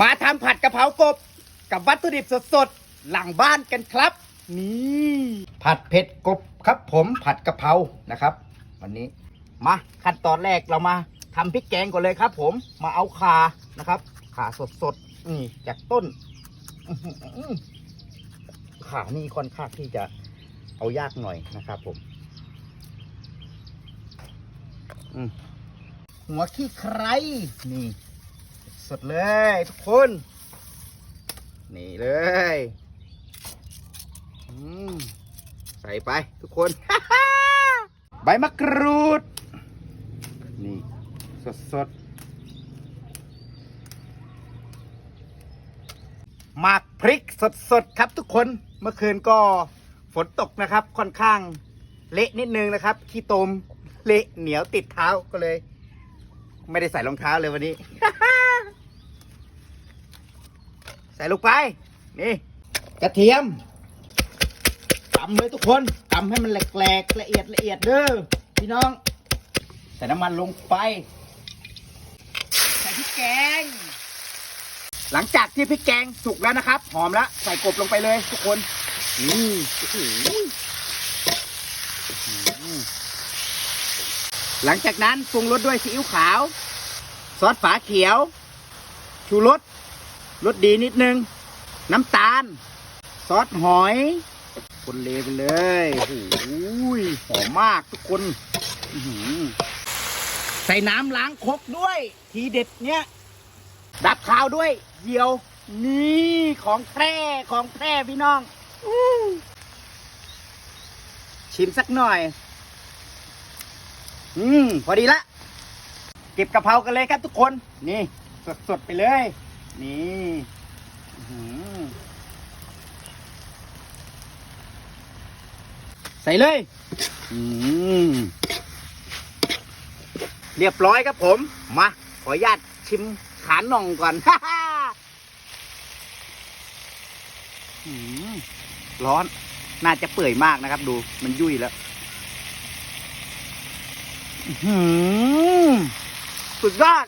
มาทำผัดกะเพรากบ กับวัตถุดิบสดๆ หลังบ้านกันครับ นี่ผัดเผ็ดกบครับผมผัดกะเพรานะครับ วันนี้มาขั้นตอนแรกเรามาทำพริกแกงก่อนเลยครับ ผมมาเอาขานะครับ ขาสดๆนี่จากต้นขานี่ค่อนข้างที่จะเอายากหน่อยนะครับ ผมหัวขี้ใครนี่ สดเลยทุกคน นี่เลยใส่ไปทุกคน ใบมะกรูด นี่ สดสดๆหมากพริกสดสดๆครับทุกคน เมื่อคืนก็ฝนตกนะครับ ค่อนข้างเละนิดนึงนะครับ ขี้ตมเละเหนียวติดเท้าก็เลย ไม่ได้ใส่รองเท้าเลยวันนี้ ใส่ลงไป นี่กระเทียมตำเลยทุกคนตำให้มันแหลกๆละเอียดละเอียดเด้อพี่น้อง ใส่น้ำมันลงไป ใส่พริกแกง หลังจากที่พริกแกงสุกแล้วนะครับ หอมแล้ว ใส่กบลงไปเลยทุกคนนี่หลังจากนั้นปรุงรสด้วยซีอิ๊วขาว ซอสฝาเขียว ชูรส รสดีนิดนึง น้ำตาล ซอสหอย คนเลไปเลยโอ้โหอมมากทุกคนใส่น้ำล้างครกด้วย ทีเด็ดเนี้ยดับข้าวด้วยเหยี่ยว นี่ของแท้ของแท้พี่น้องอชิมสักหน่อย อืม พอดีละ เก็บกะเพรากันเลยครับทุกคน นี่ สดๆไปเลย นี่ใส่เลย เรียบร้อยครับผม มา ขออนุญาตชิมขาหน่องก่อน ร้อน น่าจะเปื่อยมากนะครับ ดู มันยุ่ยแล้วสุดยอด